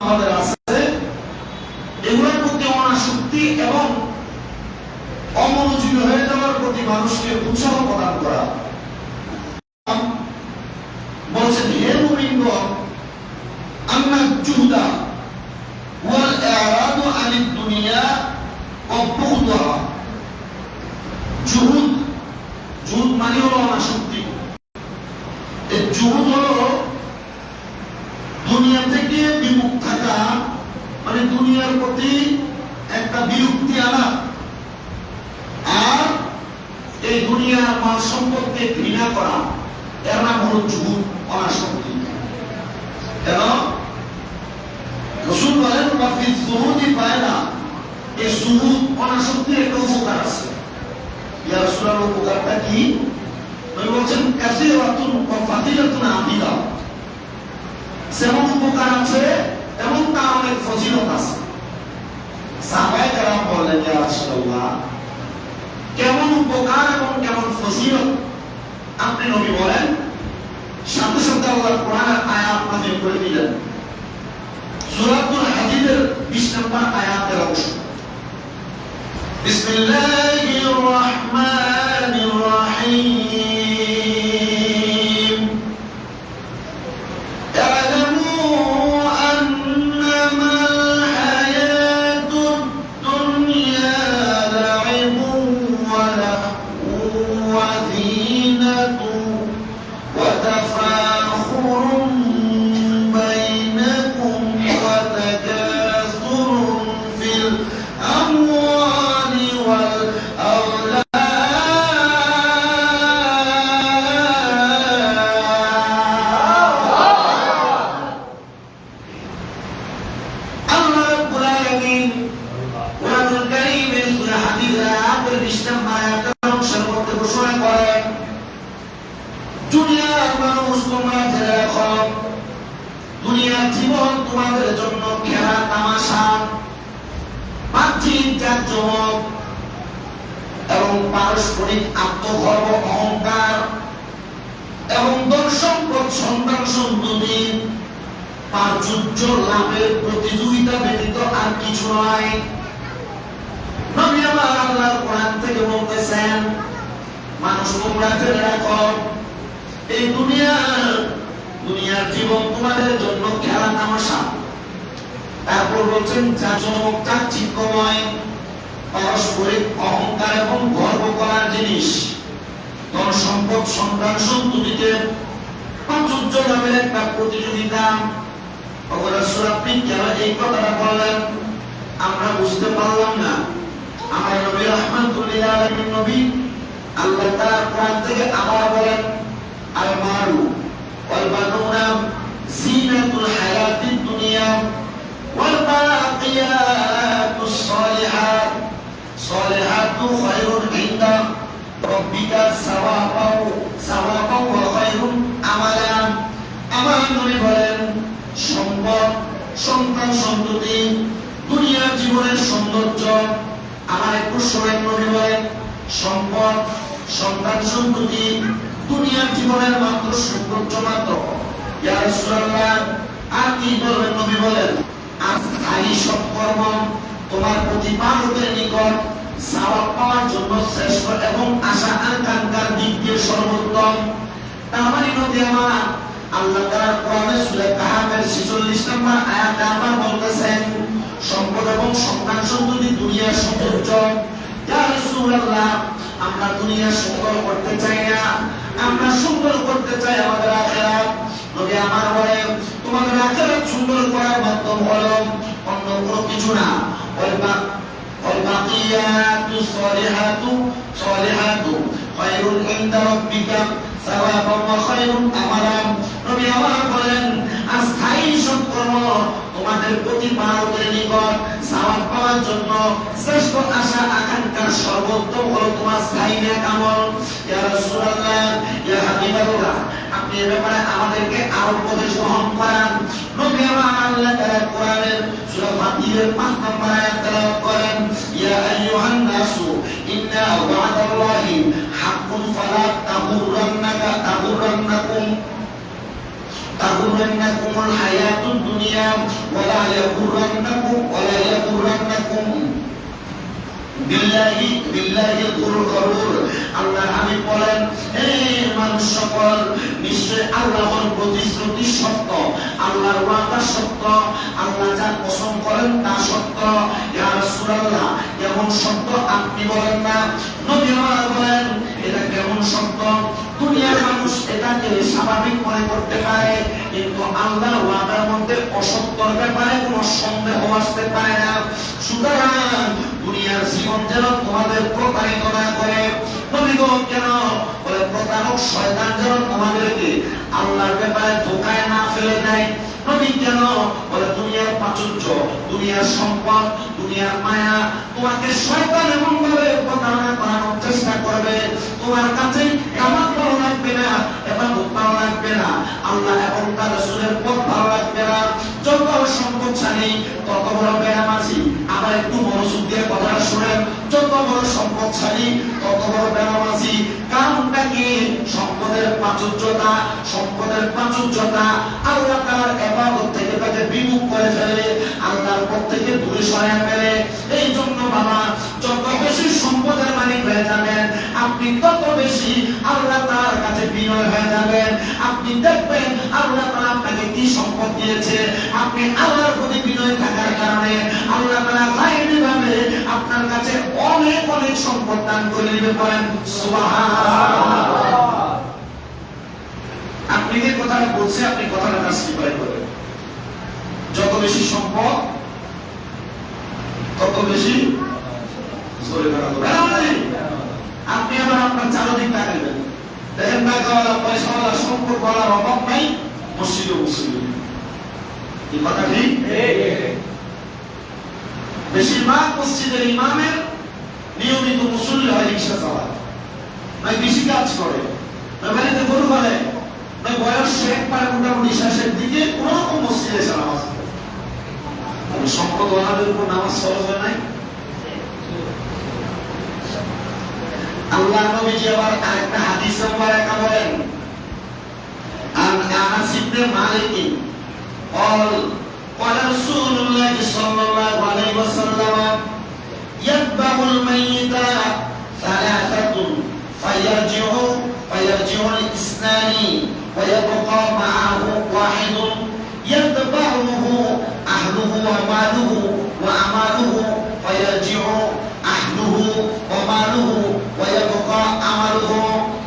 আমাদের আছে। এগুলোর প্রতি অনাসক্তি এবং অমনোযোগী হয়ে যাওয়ার প্রতি মানুষকে উৎসাহ প্রদান করা। বলছেন হে মুমিনগণ, আন্না জুহদা ওয়াল ইরাদু আনিদ দুনিয়া ওয়া বুগদাহা জুহুদ জুহুদ মানে হলো অনাসক্তি। এই জুহুদ হলো বিমুখ থাকা মানে দুনিয়ার প্রতি একটা বিরক্তি আনা। আর এই দুনিয়ার মাল সম্পদকে ঘৃণা করা, এর নাম হলো জুহুদ, অনাসক্তি। কেন? রসুল বলেন ওয়াফি জুহুদি ফায়দা। এই জুহুদ অনাসক্তির একটা উপকার আছে। ইয়া রাসূলুল্লাহ, উপকারটা কি? বলছেন, কাসীরাতুন ওয়া ফাদিলাতুন আদিদা যেমন উপকার আছে, তেমন তার অনেক ফজিলত আছে। সাহাবায়ে কেরাম বললেন, ইয়া রাসূলুল্লাহ, কেমন উপকার এবং কেমন ফজিলত? আপনি নবী বলেন, সাথে সাথে আল্লাহ কোরআনের আয়াত নাযিল করে দিলেন। সূরাতুল হাদিদের 20 নম্বর আয়াতের অংশ। বিসমিল্লাহির রহমানির রহিম। তোমরা অহংকার এবং গর্ব করার জিনিস। ধন সম্পদ সন্তান সন্ততিতে প্রাচুর্য লাভের একটা প্রতিযোগিতা। অবরাসুর আপনি কেন এই কথাটা বললেন? আমরা বুঝতে পারলাম না। আমার নবী আলামিন, নবী আল্লাহ তাআলা কোরআন থেকে আবার বলেন আল মারু ওয়াল বানুনা জিনাতুল হায়াতিদ দুনিয়া ওয়াল বাকিয়াতুস সালিহাত। সালিহাতু খায়রুন ইনদা। রাব্বিকা সাওয়াবাও সাওয়াবাও ওয়া খায়রুন আমালা আমার নবী বলেন, সম্পদ, সন্তান সন্ততি, দুনিয়ার জীবনের সৌন্দর্য। আমার একটু শোনেন নবী বলেন, সম্পদ সন্তান সন্ততি দুনিয়ার জীবনের মাত্র সৌন্দর্য মাত্র। আর কি বলবেন নবী বলেন? তোমার নিকট পাওয়ার জন্য শ্রেষ্ঠ এবং আশা আকাঙ্ক্ষার দিক দিয়ে সর্বোত্তম। আমার, আল্লাহ তাআলা কোরআনে সূরা কাহাফের 46 নম্বর আয়াতে বলতেছেন, সম্পদ এবং সন্তান সন্ততি দুনিয়ার সৌন্দর্য। ইয়া রাসূলুল্লাহ আমরা দুনিয়া সুন্দর করতে চাই না আমরা সুন্দর করতে চাই আমাদের আখিরাত নবী আমার বলে তোমাদের আখিরাত সুন্দর করার মাধ্যম হলো অন্য কোনো কিছু না ওই বা والبقيات الصالحات صالحات خير عند ربك ثوابا وخير املا নবী আমার বলেন আস্থায়ী সৎকর্ম তোমাদের প্রতিপালকের নিকট সওয়াব পাওয়ার জন্য শ্রেষ্ঠ আশা আকাঙ্ক্ষার সর্বোত্তম হলো তোমার স্থায়ী নেক আমল। ইয়া রাসূলুল্লাহ, ইয়া হাবিবাল্লাহ, আপনি এ ব্যাপারে আমাদেরকে আরও উপদেশ গ্রহণ করান। নবী আমার কোরআনের সূরা ফাতিরের 5 নম্বর আয়াত তেলাওয়াত করেন, ইয়া আইয়ুহান নাসু ইন্না ওয়া'দাল্লাহি হাক্কুন ফালা তাগুররান্নাকা তাগুররান্নাকুম তাগুর দুনিয়া ওয়ালা ইয়াগুরান্নাকুম ওয়ালা ইয়াগুরান্নাকুম বিল্লাহি বিল্লাহি গুরুর আমি বলেন, হে মানুষ সকল, নিশ্চয় আল্লাহর প্রতিশ্রুতি সত্য আল্লাহর ওয়াদা সত্য। আল্লাহ যা কসম করেন তা সত্য। ইয়া রাসূলুল্লাহ এমন সত্য আপনি বলেন না? নবী আমার বলেন, এটা কেমন সত্য? দুনিয়ার মানুষ এটাকে স্বাভাবিক মনে করতে পারে, কিন্তু আল্লাহর ওয়াদার মধ্যে অসত্যর ব্যাপারে কোনো সন্দেহ আসতে পারে না। সুতরাং দুনিয়ার জীবন যেন তোমাদের প্রতারিত না করে। নবী গো, কেন? বলে প্রতারক শয়তান যেন তোমাদেরকে আল্লাহর ব্যাপারে ধোকায় না ফেলে দেয়। নবী কেন বলে, দুনিয়ার প্রাচুর্য, দুনিয়ার সম্পদ, দুনিয়ার মায়া, তোমাকে শয়তান এমন ভাবে প্রতারণা করানোর চেষ্টা করবে। তোমার কাছে কামাত ভালো লাগবে না এবং ভালো লাগবে না, আল্লাহ এবং তার রাসূলের পথ ভালো লাগবে না। যত সম্পদশালী, তত বড় বেনামাজি। আবার একটু মনোযোগ দিয়ে কথাটা শুনেন। যত বড় সম্পদশালী, তত বড় সম্পদের প্রাচুর্যতা, সম্পদের তার আপনি তত বেশি আল্লাহ তার কাছে বিনয় হয়ে যাবেন। আপনি দেখবেন আল্লাহ তাআলা আপনাকে কি সম্পদ দিয়েছে। আপনি আল্লাহর প্রতি বিনয় থাকার কারণে আল্লাহ তাআলা গায়বী ভাবে আপনার কাছে অনেক অনেক সম্পদ দান করে দিতে পারেন। সুবহানাল্লাহ। যে কথাটা বলছে, আপনি কথাটা জাস্টিফাই করেন যত বেশি সম্পদ তত বেশি আপনি আবার আপনার চারদিক তাকাইবেন দেখেন টাকাওয়ালা পয়সাওয়ালা সম্পদ বলার অভাব নাই, মসজিদে মুসলিম এই কথা ঠিক বেশিরভাগ মসজিদের ইমামের নিয়মিত মুসল্লি হয় রিক্সা চালায়। নয় কৃষি কাজ করে, নয় বাড়িতে গরু বলে নয় বয়স শেখ পারে মোটামুটি শেষের দিকে কোন রকম মসজিদে এসে নামাজ পড়ে। তাহলে সম্পদ ওনাদের উপর নামাজ সহজ হয় নাই আল্লাহ নবীজি আবার আরেকটা হাদিস মুবারাকা বলেন আন আনাস ইবনে মালিক قال قال رسول الله صلى الله عليه وسلم يتبع الميت ثلاثة فيرجع فيرجع الاثنان ويبقى معه واحد يتبعه أهله وماله وأماله فيرجع أهله وماله ويبقى عمله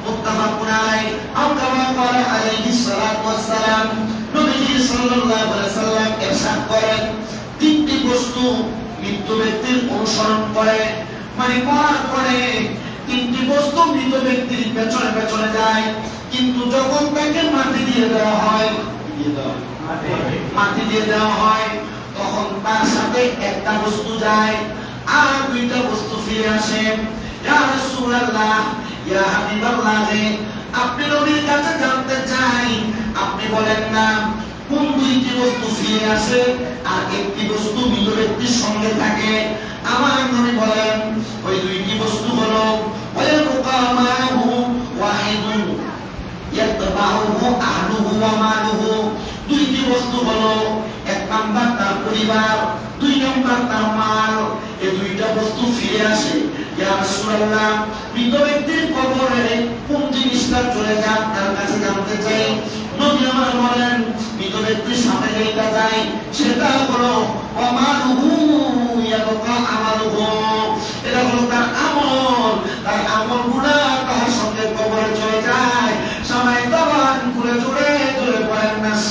متفق عليه أو كما قال عليه الصلاة والسلام নবীজি সাল্লাল্লাহু আলাইহি সাল্লাম ইরশাদ করেন তিনটি বস্তু মৃত্যু ব্যক্তির অনুসরণ করে মানে মরার পরে তিনটি বস্তু মৃত ব্যক্তির পেছনে পেছনে যায় কিন্তু যখন তাকে মাটি দিয়ে দেওয়া হয়, মাটি দিয়ে দেওয়া হয়, তখন তার সাথে একটা বস্তু যায়, আর দুইটা বস্তু ফিরে আসে। আপনি নবীর কাছে জানতে চাই, আপনি বলেন না, কোন দুইটি বস্তু ফিরে আসে আর একটি বস্তু মৃত সঙ্গে থাকে? আমার নবী বলেন, ওই দুইটি বস্তু হলো মাহু আহলুহু দুইটি বস্তু হলো, এক নাম্বার তার পরিবার, দুই নাম্বার তার মাল। এই দুইটা বস্তু ফিরে আসে। তার আমার বলেন, মৃত ব্যক্তির সাথে যেটা যায়, সেটা হলো, অমালুহু ইয়াবকা আমালুহু। এটা হলো তার আমল। তার আমল তার সঙ্গে কবরে চলে যায় সবাই তখন ঘুরে জুড়ে জুড়ে পড়েন না সুবহানাল্লাহ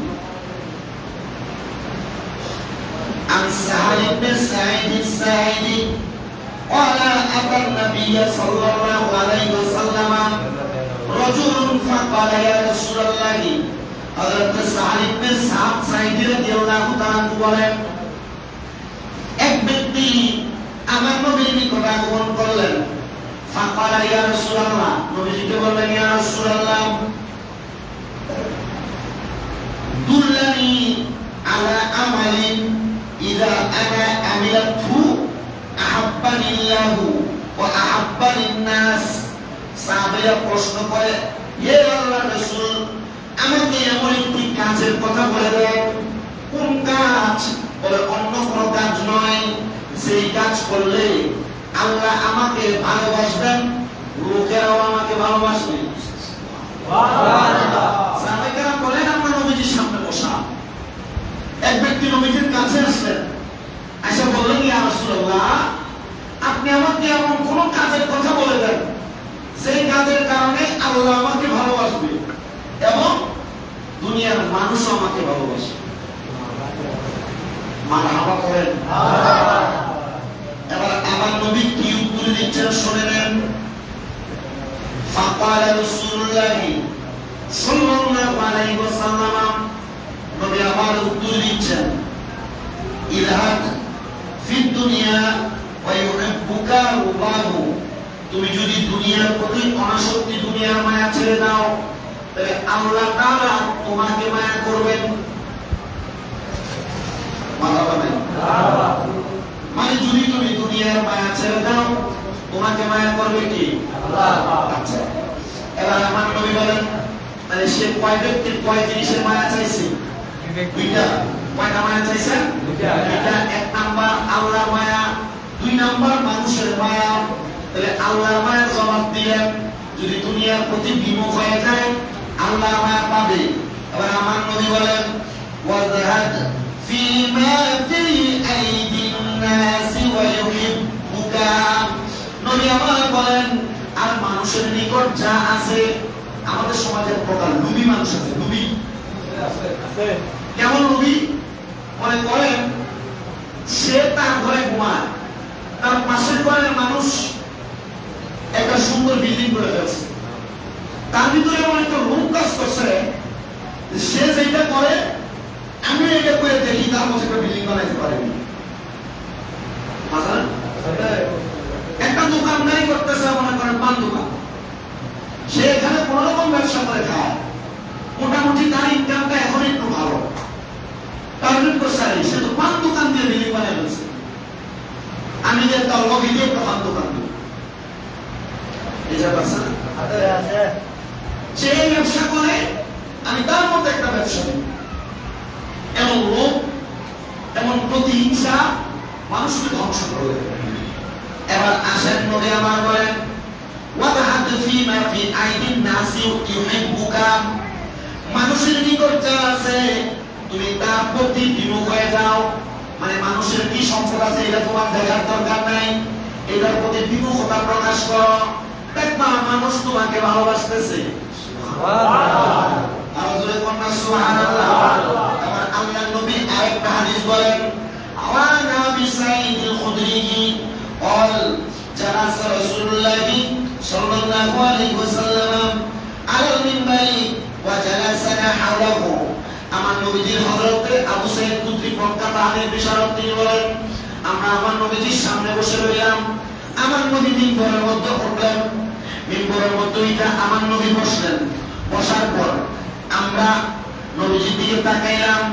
عن سهل بن سعيد السعيدي قال أتى النبي صلى الله عليه وسلم رجل فقال يا رسول الله হযরত সাহাল ইবনে সাদ সাইদি রাদিয়াল্লাহু তাআলা বলেন এক ব্যক্তি আমার নবীর নিকট আগমন করলেন ফাকালা ইয়া রাসূলুল্লাহ নবীজিকে বললেন ইয়া রাসূলুল্লাহ দুল্লানি আলা আমালিন ইযা আনা আমিলাতহু আহাব্বানিল্লাহু ওয়া আহাব্বানিন সাহাবীরা প্রশ্ন করে, হে আল্লাহর রাসূল, আমাকে এমন একটি কাজের কথা বলে দেন কোন কাজ বলে অন্য কোনো কাজ নয়। সেই কাজ করলে আল্লাহ আমাকে ভালোবাসবেন, লোকেরাও আমাকে ভালোবাসবে। সাহাবাইকেরাম বলেন আমরা নবীজির সামনে বসা এক ব্যক্তি নবীজির কাছে আসলেন। এসে বললেন, ইয়া রাসূলুল্লাহ, আপনি আমাকে এমন কোন কাজের কথা বলে দেন, সেই কাজের কারণে আল্লাহ আমাকে ভালোবাসবে এবং দুনিয়ার মানুষও আমাকে ভালোবাসবে। মারহাবা করেন। এবার আমার নবী কি উত্তর দিচ্ছেন শুনে নেন। ফাকাল রাসূলুল্লাহ সাল্লাল্লাহু আলাইহি ওয়াসাল্লাম নবী আবার উত্তর দিচ্ছেন, ইলহাক ফিদ দুনিয়া ওয়া ইউহিব্বুকা আল্লাহু তুমি যদি দুনিয়ার প্রতি অনাসক্তি দুনিয়ার মায়া ছেড়ে দাও, তাহলে আল্লাহ তাআলা তোমাকে মায়া করবেন। মানে যদি তুমি দুনিয়ার মায়া ছেড়ে দাও, তোমাকে মায়া করবে কি? আচ্ছা। এবার আমার নবী বলেন মানে সে কয় ব্যক্তির কয় জিনিসের মায়া চাইছে? দুইটা কয়টা মায়া চাইছে দুইটা। দুইটা এক নাম্বার আল্লাহর মায়া দুই নাম্বার মানুষের মায়া তাহলে আল্লাহর মায়ের জবাব দিলেন যদি দুনিয়ার প্রতি বিমুখ হয়ে যায় আল্লাহর মায়া পাবে এবার আমার নবী বলেন ওয়াজহাদ ফিমা ফি আইদিন নাসি ওয়া ইউহিব্বুকা নবী আমার বলেন আর মানুষের নিকট যা আছে আমাদের সমাজের প্রকার লুবি মানুষ আছে লুবি কেমন লুবি মনে করেন, সে তার ঘরে ঘুমায়। তার পাশের ঘরের মানুষ একটা সুন্দর বিল্ডিং করে ফেলছে। তার ভিতরে এমন একটা রূপ কাজ করছে, সে যেটা করে, আমি এটা করে দেখি, তার মধ্যে একটা বিল্ডিং বানাইতে পারিনি একটা দোকানদারি করতেছে, মনে করেন পান দোকান। সে এখানে কোন রকম ব্যবসা করে খায়। মোটামুটি তার ইনকামটা এখন একটু ভালো। টার্গেট করছে সে তো পান দোকান দিয়ে বিল্ডিং বানিয়ে ফেলছে আমি যে তার লগে দিয়ে একটা পান দোকান দিই সে ব্যবসা করে আমি তার মধ্যে একটা ব্যবসা দিই এমন লোক এমন প্রতিহিংসা মানুষকে ধ্বংস করে এবার আসেন নবী আমার বলেন ওয়াদাহাদ ফিমা ফি আইদিন নাসি ইউহিব্বুকা। মানুষের নিকট যা আছে তুমি তার প্রতি বিমুখ হয়ে যাও মানে মানুষের কি সম্পদ আছে এটা তোমার দেখার দরকার নাই এটার প্রতি বিমুখতা প্রকাশ করো দেখবা মানুষ তোমাকে ভালোবাসতেছে আরো জোরে কন্যা সুবহানাল্লাহ আমার আল্লাহ নবী আরেকটা হাদিস বলেন আওয়ান আবি সাঈদ আল-খুদরি قال جلس رسول الله صلى الله عليه وسلم على المنبر وجلسنا حوله আমার নবীজির হযরতে আবু সাঈদ খুদরি মক্কা তাহাদের বিশারত তিনি বলেন, আমরা আমার নবীজির সামনে বসে রইলাম। আমার নবী মিম্বরের মধ্যে উঠলেন। মিম্বরের মধ্যে উঠে আমার নবী বসলেন। বসার পর আমরা নবীজির দিকে তাকাইলাম।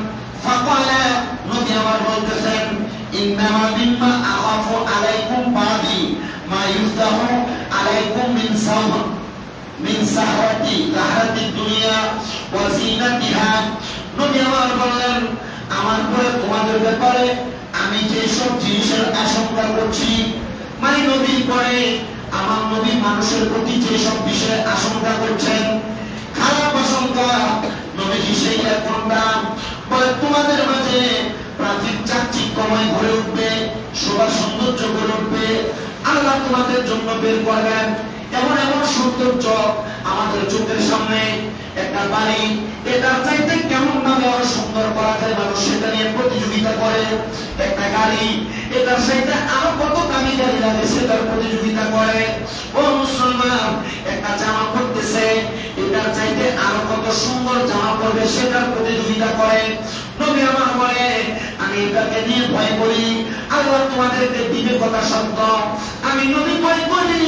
ফাকালা, নবী আমার বলতেছেন, ইন্নামা মিম্মা আখাফু আলাইকুম বাদি মা ইফতাহু আলাইকুম মিন সাওম মিন সাহরাতি তাহারাতি দুনিয়া ওয়া জিনাতিহা নবী আমার বললেন, আমার পরে তোমাদের ব্যাপারে আমি যে সব জিনিসের আশঙ্কা করছি মানে নবীর পরে আমার নবী মানুষের প্রতি যে সব বিষয়ে আশঙ্কা করছেন, খারাপ আশঙ্কা, নবীজি সেইটা কোনটা বলে, তোমাদের মাঝে প্রাচীন চাকচিক্যময় ঘরে উঠবে, শোভা সৌন্দর্য গড়ে উঠবে, আল্লাহ তোমাদের জন্য বের করবেন। এমন এমন সৌন্দর্য আমাদের চোখের সামনে, একটা বাড়ি, এটার চাইতে কেমন ভাবে আরও সুন্দর করা যায় মানুষ সেটা নিয়ে প্রতিযোগিতা করে, একটা গাড়ি, এটার আরও কত দামি গাড়ি লাগে সেটার প্রতিযোগিতা করে। ও মুসলমান, একটা জামা পরতেছে, এটার চাইতে আরও কত সুন্দর জামা পরবে সেটার প্রতিযোগিতা করে। নবী আমার বলে, আমি এটাকে নিয়ে ভয় করি। আল্লাহ তোমাদেরকে দিবে কথা সত্য আমি নবী ভয় করি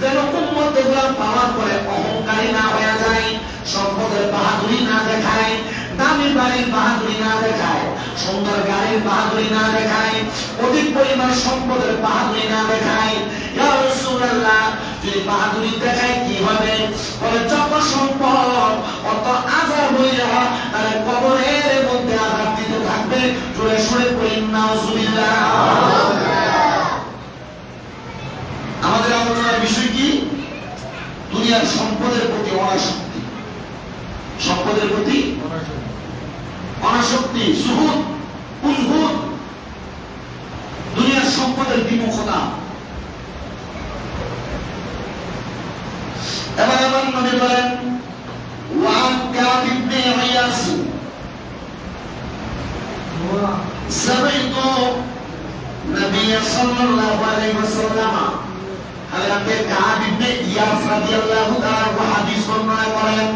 যেন উম্মত এগুলা পাওয়ার পরে অহংকারী না হয়ে যায় সম্পদের বাহাদুরি না দেখায় দামি বাড়ির বাহাদুরি না দেখায় সুন্দর গাড়ির বাহাদুরি না দেখায় অধিক পরিমাণ সম্পদের বাহাদুরি না দেখায়। যদি বাহাদুরি দেখায় কি হবে? বলে যত সম্পদ অত আজার হইয়া তাহলে কবরের মধ্যে আজার দিতে থাকবে। জোরে সরে পড়ি নাউজুবিল্লাহ। আমাদের কি দুনিয়ার সম্পদের প্রতি অনাসক্তি সম্পদের প্রতি অনাসক্তি সুহুদ উজহুদ দুনিয়ার সম্পদের বিমুখতা এবার আমার নবী বলেন ওয়ান কাব ইবনে ইয়াস سمعت نبي صلى الله عليه وسلم হযরতে কাব ইবনে ইয়াস রাদিয়াল্লাহু তাআলা হাদিস বর্ণনা করেন।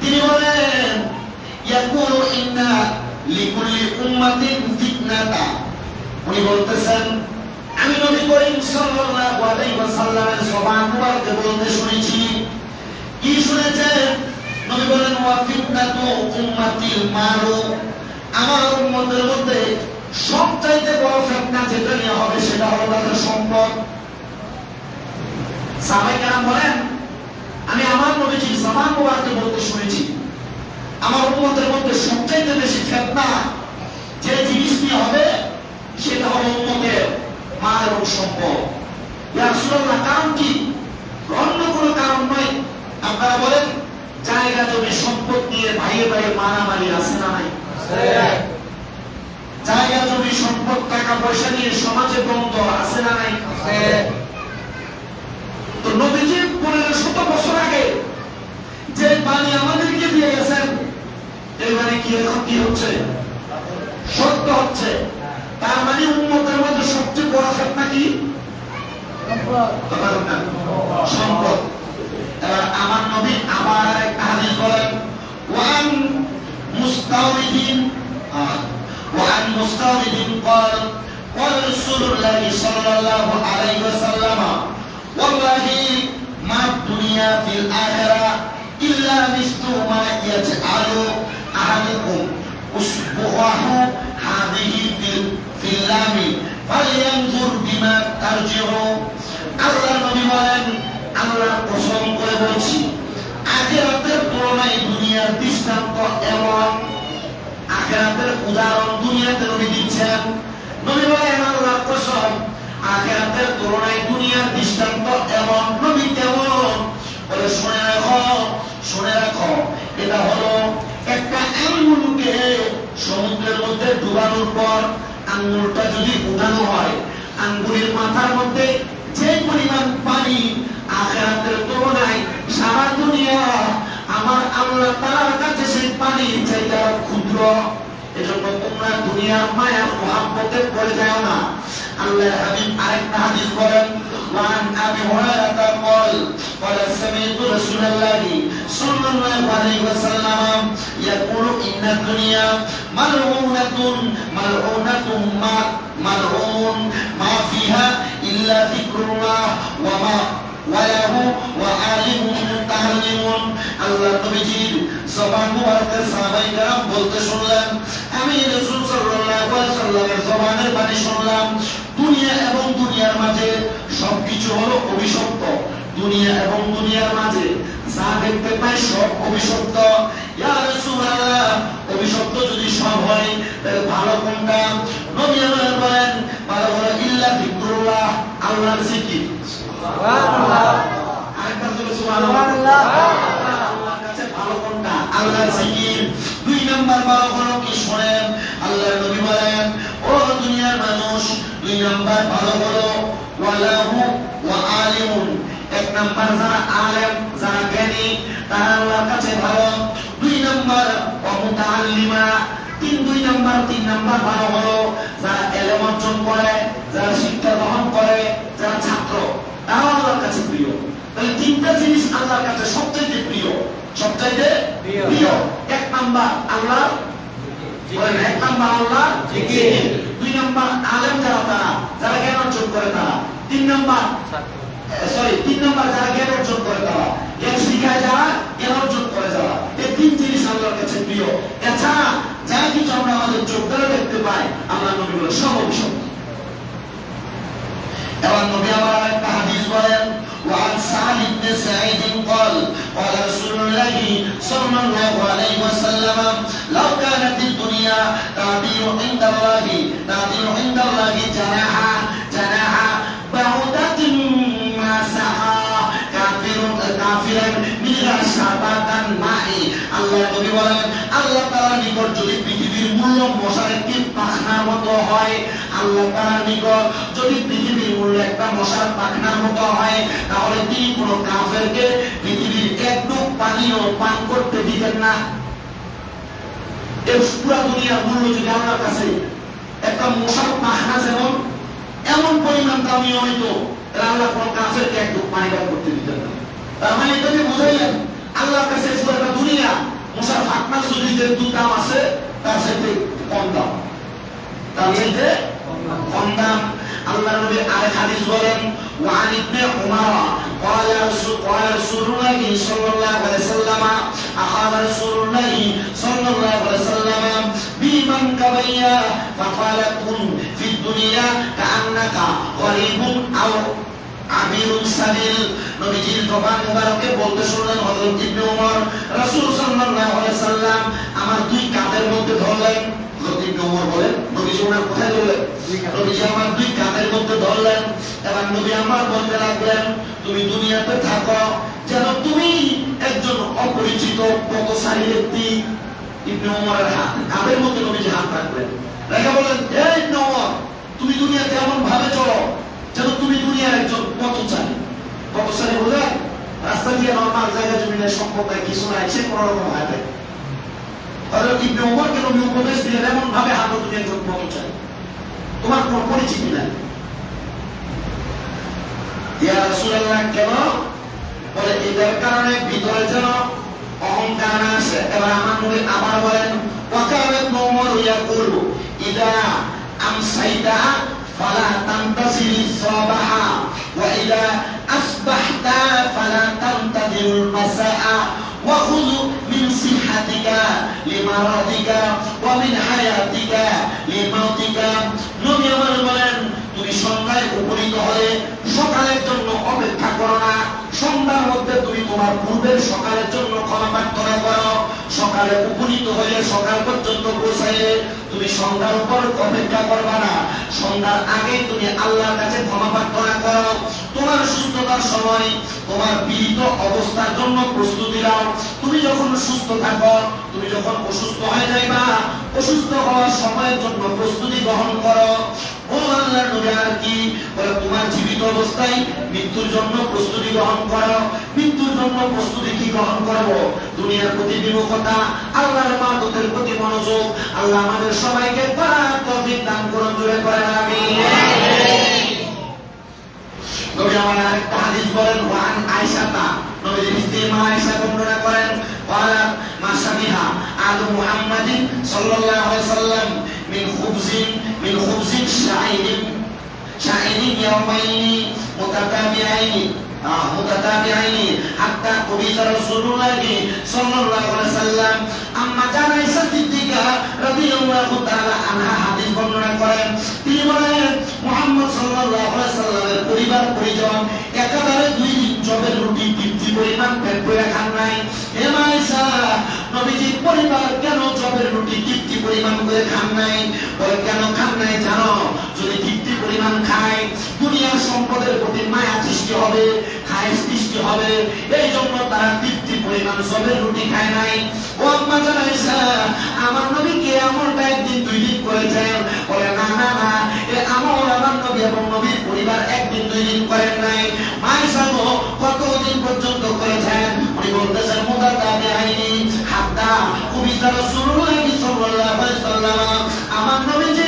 তিনি বলেন, ইয়াকুলু ইন্না লিকুল্লি উম্মাতিন ফিতনাতা। উনি বলতেছেন, আমি নবী করিম সাল্লাল্লাহু আলাইহি ওয়াসাল্লামের জবান মুবারকে বলতে শুনেছি। কি শুনেছেন? নবী বলেন, ওয়া ফিতনাতু উম্মাতিল মারু আমার উম্মতের মধ্যে সবচাইতে বড় ফিতনা যেটা নিয়ে হবে সেটা হলো তাদের সম্পদ। আমি আমার জবান মুবারকে বলতে শুনেছি। আমার উম্মতের মধ্যে সবচাইতে বেশি ফেতনা যে জিনিস হবে, সেটা হলো উম্মতের মা এবং সম্পদ। ইয়া রাসূলুল্লাহ, কারণ কি? অন্য কোনো কারণ নয়। আপনারা বলেন, জায়গা জমি, সম্পদ নিয়ে ভাইয়ে ভাইয়ে মারামারি আছে না নাই? জায়গা জমি, সম্পদ, টাকা পয়সা নিয়ে সমাজে দ্বন্দ্ব আছে না নাই? তো নবীজি পনেরো শত বছর আগে যে বাণী আমাদেরকে দিয়ে গেছেন এই বাণী কি এখন কি হচ্ছে সত্য হচ্ছে তার মানে উন্মতের মধ্যে সবচেয়ে বড় ফেতনা কি কথা বলেন না? সম্পদ এবার আমার নবী আবার একটা হাদিস বলেন ওয়ান মুস্তাওরিদিন আহ, ওয়ান মুস্তাওরিদিন قال قال رسول الله صلى الله عليه وسلم ওয়াল্লাহি মা দুনিয়া ফিল আখিরা ইল্লা মিসলু মা ইয়াজআলু আহাদুকুম উসবুহাহু হাদিহি ফিল ফিল্লামি ফালয়ানজুর বিমা তারজিউ আল্লাহ নবী বলেন আল্লাহ কসম করে বলছি আখিরাতের তুলনায় দুনিয়ার দৃষ্টান্ত এমন আখিরাতের উদাহরণ দুনিয়াতে নবী দিচ্ছেন নবী বলেন আল্লাহ কসম আখিরাতের তুলনায় দুনিয়ার দৃষ্টান্ত এমন নবী বলে, শুনে রাখো শুনে রাখো। এটা হলো একটা আঙ্গুলকে সমুদ্রের মধ্যে ডুবানোর পর আঙ্গুলটা যদি উঠানো হয়, আঙ্গুলের মাথার মধ্যে যে পরিমাণ পানি আখেরাতের তুলনায় সারা দুনিয়া, আমার আল্লাহ তাআলার কাছে সেই পানি চাইতে ক্ষুদ্র। এজন্য তোমরা দুনিয়ার মায়া মোহাম্মতে পড়ে যাও না। আল্লাহ হাবিব আরেকটা হাদিস বলেন وعن ابي هريره قال قال سمعت رسول الله صلى الله عليه وسلم يقول ان الدنيا ملعونه ملعونه ما ملعون ما فيها الا ذكر الله وما وله وعالم متعلم আল্লাহ নবীজির জবান মুবারকের সাহাবায়ে কেরাম বলতে শুনলাম আমি রাসূল সাল্লাল্লাহু আলাইহি সাল্লামের জবানের বাণী শুনলাম দুনিয়া এবং দুনিয়ার মাঝে সবকিছু হলো অভিশপ্ত। দুনিয়া এবং দুনিয়ার মাঝে যা দেখতে পাই সব অভিশপ্ত। অভিশপ্ত যদি সব হয় তাহলে ভালো কোনটা? নবী আমার বলেন ভালো হলো ইল্লা যিকরুল্লাহ আল্লাহর সুবহানাল্লাহ। আল্লাহর কাছে ভালো কোনটা? আল্লাহর জিকির। দুই নাম্বার ভালো হলো কি শুনেন? আল্লাহর নবী বলেন দুই নাম্বার ভালো হলো ওয়ালাহু ওয়া আলিমুন। এক নাম্বার যারা আলেম যারা জ্ঞানী তারা আল্লাহর কাছে ভালো। দুই নাম্বার ওয়া মুতাআল্লিমা তিন দুই নাম্বার তিন নাম্বার ভালো হলো। যারা এলেম অর্জন করে যারা শিক্ষা গ্রহণ করে যারা ছাত্র তারাও আল্লাহর কাছে প্রিয়। তাহলে তিনটা জিনিস আল্লাহর কাছে সবচাইতে প্রিয়। সবচাইতে। প্রিয়। এক নাম্বার আল্লাহ। এক নাম্বার আল্লাহ জিকির। দুই নাম্বার আলেম যারা তারা যারা জ্ঞান অর্জন করে তারা। তিন নাম্বার সরি তিন নাম্বার যারা জ্ঞান অর্জন করে তারা। জ্ঞান শিখায় যারা জ্ঞান অর্জন করে যারা। এই তিন জিনিস আল্লাহর কাছে প্রিয়। এছাড়া যা কিছু আমরা আমাদের চোখ দ্বারা দেখতে পাই আল্লাহ নবী বলে সব অভিশপ্ত এবার নবী আবার একটা হাদিস বলেন وعن سعد بن سعيد قال قال رسول الله صلى الله عليه وسلم لو كانت الدنيا تعديل عند الله تعديل عند الله جناحا جناحا بعودة ما سعى كافر كافرا من شربة الماء আল্লাহ নবী বলেন আল্লাহ তাআলা নিকট যদি পৃথিবীর মূল্য মশার একটি পাখনার মতো হয় আল্লাহ তাআলা নিকট যদি পৃথিবীর মূল্য একটা মশার পাখনার মতো হয়, তাহলে তিনি কোনো কাফেরকে পৃথিবীর এক ডুব পান করতে দিতেন না। এই পুরা দুনিয়ার মূল্য যদি আল্লাহর কাছে একটা মশার পাখনা যেমন, এমন পরিমাণ দামি তাহলে আল্লাহ কোনো কাফেরকে এক পানি পান করতে দিতেন না। তার মানে এটা যে বুঝাইলেন, আল্লাহর কাছে পুরোটা দুনিয়া, মশার ফাঁকনা যদি যে দাম আছে, তার সাথে কম দাম। তার সাথে কম দাম আল্লাহ নবী আরেক হাদিস বলেন وعن ابن عمر قال رسول قال رسول الله صلى الله عليه وسلم أخذ رسول الله صلى الله عليه وسلم بمن كبيا فقال كن في الدنيا كأنك غريب أو আমিরুল সাবিল নবীজির জবান মুবারকে বলতে শুনলেন হযরত ইবনে ওমর রাসূল সাল্লাল্লাহু আলাইহি সাল্লাম আমার দুই কাঁধের মধ্যে ধরলেন লাগলেন তুমি দুনিয়াতে থাকো হাত হাত ভাবে চলো, যেন তুমি দুনিয়ার একজন পথচারী। রাস্তা দিয়ে নর্মাল জায়গা জমিনের সম্পদ কিছু নাই, সে কোনো রকম হয় নাই হযরত ইবনে ওমরকে নবী উপদেশ দিলেন এমন ভাবে হাঁটো তুমি একজন পথচারী তোমার কোনো পরিচিতি নাই। ইয়া রাসূলুল্লাহ কেন? বলে, এদের কারণে ভিতরে যেন অহংকার আসে। এবার আমার নবী আবার বলেন, ওয়াকারাত নওমর ইয়াকুল, ইদা আমসাইতা ফালা তান্তাসির সাবাহা, ওয়া ইদা আসবাহতা ফালা তান্তাদির মাসাআ। মারাদিকা ওয়া মিন হায়াতিকা লিমাউতিকা নবী আমার বলেন, তুমি সন্ধ্যায় উপনীত হলে সকালের জন্য অপেক্ষা করো না। সন্ধ্যার মধ্যে তুমি তোমার পূর্বের সকালের জন্য ক্ষমা প্রার্থনা করো। সকালে উপনীত হয়ে সকাল পর্যন্ত পৌঁছাইলে তুমি সন্ধ্যার উপর অপেক্ষা করবা না। সন্ধ্যার আগে তুমি আল্লাহর কাছে ক্ষমা প্রার্থনা করো। তোমার সুস্থতার সময়, তোমার পীড়িত অবস্থার জন্য প্রস্তুতি নাও। তুমি যখন সুস্থ থাকো, তুমি যখন অসুস্থ হয়ে যাইবা, অসুস্থ হওয়ার সময়ের জন্য প্রস্তুতি গ্রহণ করো। ও আল্লাহর নবী, আর কি? বলে, তোমার জীবিত অবস্থায় মৃত্যুর জন্য প্রস্তুতি গ্রহণ করো। মৃত্যুর জন্য প্রস্তুতি কি গ্রহণ করব? দুনিয়ার প্রতি বিমুখতা, আল্লাহর মাদতের প্রতি মনোযোগ, আল্লাহ আমাদের সবাইকে পারার তৌফিক দান করুন, জোরে করে আমিন। নবী আমার আরেকটা হাদিস বলেন, ওয়ান আয়েশাতা। নবীর স্ত্রী মা আয়েশা বর্ণনা করেন ওয়ালা মাসাবিহা আদু মুহাম্মাদিন সাল্লাল্লাহু আলাইহি সাল্লাম মিন খুবজিন من خبز من خبز شعير شعير يومين متتابعين آه متتابعين حتى قبض رسول الله صلى الله عليه وسلم আম্মা জান আয়েশা সিদ্দিকা রাদিয়াল্লাহু তাআলা আনহা হাদিস বর্ণনা করেন তিনি বলেন মুহাম্মদ সাল্লাল্লাহু আলাইহি সাল্লামের পরিবার পরিজন একেবারে দুই দিন জবের রুটি তৃপ্তি পরিমাণ পেট ভরে খান নাই হে মা আয়েশা নবীজির পরিবার কেন জবের রুটি তৃপ্তি পরিমাণ করে খান নাই কেন খান নাই জানো? যদি তৃপ্তি পরিমাণ খায়, দুনিয়ার সম্পদের প্রতি মায়া সৃষ্টি হবে খায় সৃষ্টি হবে এই জন্য তারা তৃপ্তি পরিমাণ জবের রুটি খায় নাই। ও আম্মা আমার নবী কে আমলটা একদিন দুই দিন করেছেন? বলে, না না না, এ আমল আমার নবী এবং নবীর পরিবার একদিন দুই দিন করেন নাই। গো, কতদিন পর্যন্ত করেছেন? উনি বলতেছেন দাবি আইনি হাত্তা কবিতা রাসূলুল্লাহ আমার নবীজির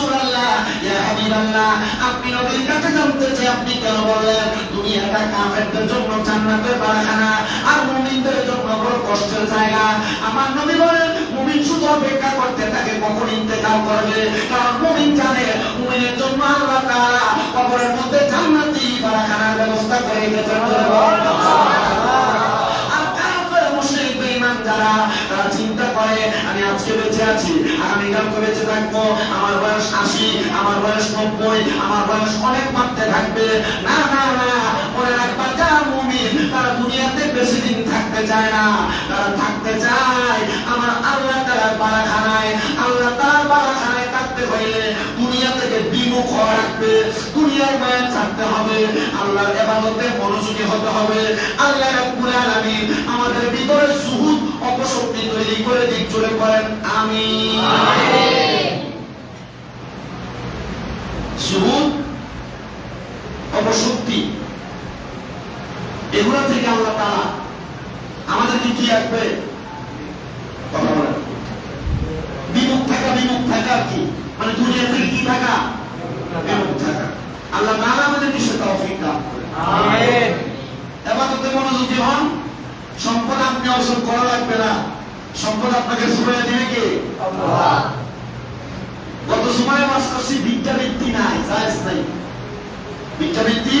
ইয়া হাবিবাল্লাহ আপনি নবীর কাছে জানতে চাই আপনি কেন বললেন দুনিয়াটা কাফেরদের জন্য জান্নাতের বাড়াখানা আর মুমিনদের জন্য বড় কষ্টের জায়গা। আমার নবী বলেন মুমিন শুধু অপেক্ষা করতে থাকে কখন ইন্তেকাল করবে কারণ মুমিন জানে মুমিনের জন্য আল্লাহ তাআলা কবরের মধ্যে জান্নাতি বাড়াখানার ব্যবস্থা করে গেছেন আর কাফের মুশরিক বেঈমান যারা তারা করে আমি আজকে বেঁচে আছি আগামীকালকে বেঁচে থাকব। আমার বয়স আশি, আমার বয়স নব্বই, আমার বয়স অনেক থাকবে। না না না, মনে রাখবা মুমিন, তারা দুনিয়াতে বেশি দিন থাকতে চায় না। তারা থাকতে চায় আমার আল্লাহ তালার বাড়াখানায় আল্লাহ থাকতে হইলে দুনিয়া থেকে বিমুখ হওয়া রাখবে দুনিয়ার হবে। আল্লাহর এবাদতে মনোযোগী হতে হবে। আল্লাহ রাব্বুল আলামিন আমাদের ভিতরে সুহুদ করে দিক জুড়ে করেন আমিন। সুহুদ অপশক্তি এগুলা থেকে তাআলা আমাদেরকে কি রাখবে? বিমুখ থাকা বিমুখ থাকা আর কি? মানে দুনিয়া থেকে কি থাকা? বিমুখ থাকা। আল্লাহ তৌফিক দান করেন। আমিন। এবাদতে মনোযোগী হন সম্পদ আপনি অর্জন করা লাগবে না। সম্পদ আপনাকে সুরাইয়া দিবে কে? গত সময় বাস করছি ভিক্ষাবৃত্তি নাই জায়েজ নাই। ভিক্ষাবৃত্তি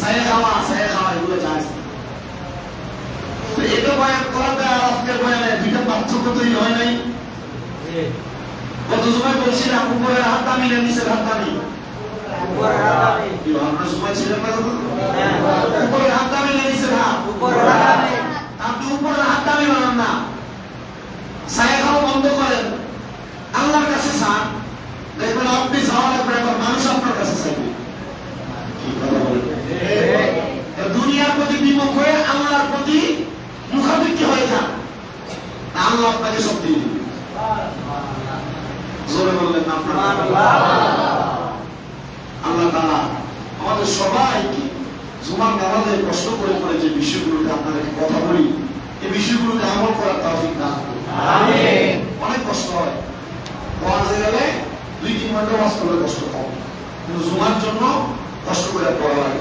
সায়ে খাওয়া সায়ে খাওয়া এগুলো জায়েজ এটা বয়ান করাতে আর আজকের বয়ানে দুইটা পার্থক্য তৈরি হয় নাই। গত সময় বলছিলাম উপরের হাত দামি না নিচের হাত দামি উপরে রাখাবি কি আপনার সময় ছিলেন না তখন? হ্যাঁ। উপরের হাত দামি না নিচের হাত? আপনি উপরের হাত দামি বানান না। সায়ে খাওয়া বন্ধ করেন। আল্লাহর কাছে চান দেখবেন আপনি চাওয়া লাগবে এখন মানুষ আপনার কাছে চাইবে। দুনিয়ার প্রতি বিমুখ হয়ে আল্লাহর প্রতি মুখাপেক্ষি হয়ে যান। আল্লাহ আপনাকে সব দিয়ে দিবে। জোরে বললেন আল্লাহ তাআলা আমাদের সবাইকে জুমার নামাজে কষ্ট করে করে যে বিষয়গুলোকে আপনাদেরকে কথা বলি। এই বিষয়গুলোকে আমল করার তৌফিক দান অনেক কষ্ট হয়। ওয়াজে গেলে দুই তিন ঘণ্টা ওয়াজ করলে কষ্ট কম কিন্তু জুমার জন্য কষ্ট করে পড়া লাগে।